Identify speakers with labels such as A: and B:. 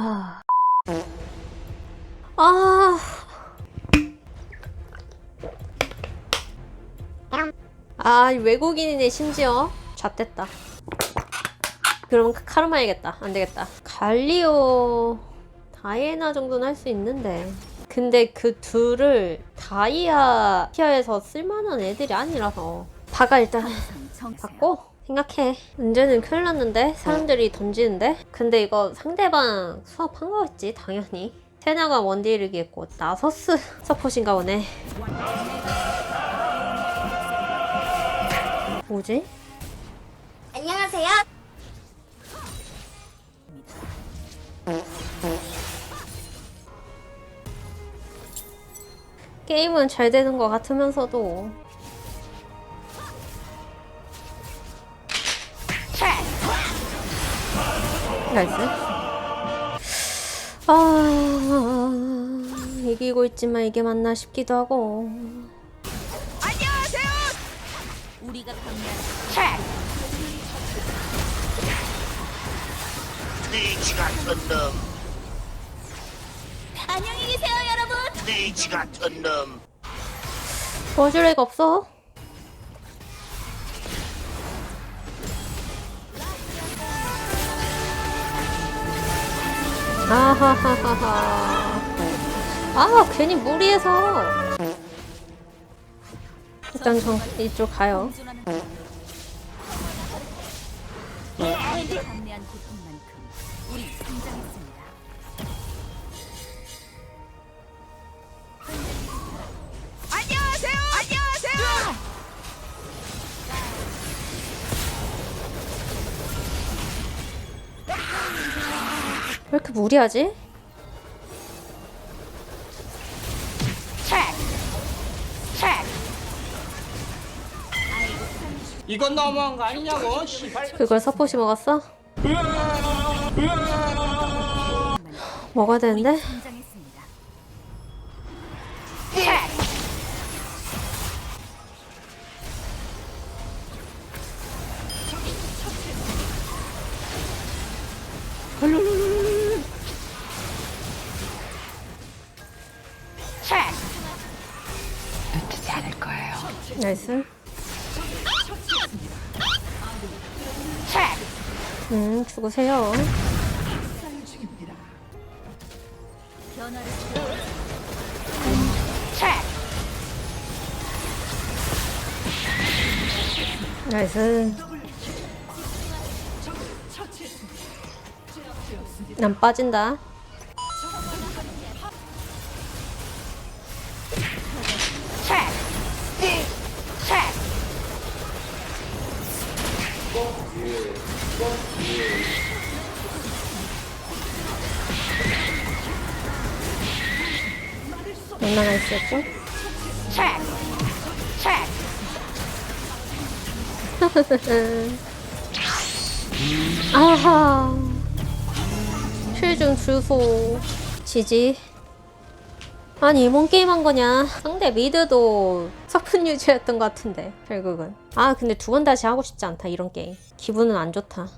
A: 아. 아. 아, 외국인이네, 심지어. 잣됐다. 그러면 카르마 해야겠다. 안 되겠다. 갈리오, 다이애나 정도는 할 수 있는데. 근데 그 둘을 다이아 티어에서 쓸만한 애들이 아니라서. 바가 일단 받고 생각해. 문제는 큰일 났는데? 사람들이 던지는데? 근데 이거 상대방 수업한 거겠지, 당연히. 세나가 원딜이겠고, 나서스 서폿인가 보네. 뭐지?
B: 안녕하세요.
A: 게임은 잘 되는 것 같으면서도 나이스. 아 이기고 있지만 이게 맞나 싶기도 하고.
B: 우리가 강렬
C: 돼지 같은 놈,
B: 안녕히 계세요, 여러분.
C: 돼지 같은 놈.
A: 도와줄 애가 없어 아하하하하. 아 괜히 무리해서. 일단 저 이쪽 가요.
B: 우리 성장했습니다.
A: 이렇게 무리하지?
D: 이건 너무한 거 아니냐고
A: 그걸 서포시 먹었어? 먹어야 되는데?
B: 성
A: 나이스. 음, 죽으세요. 나이스. 난 빠진다. 얼마나 있었죠? 아하. 힐좀 주소. 지지. 아니, 뭔 게임 한 거냐? 상대 미드도 서픈 유지였던 것 같은데, 결국은. 아, 근데 두 번 다시 하고 싶지 않다, 이런 게임. 기분은 안 좋다.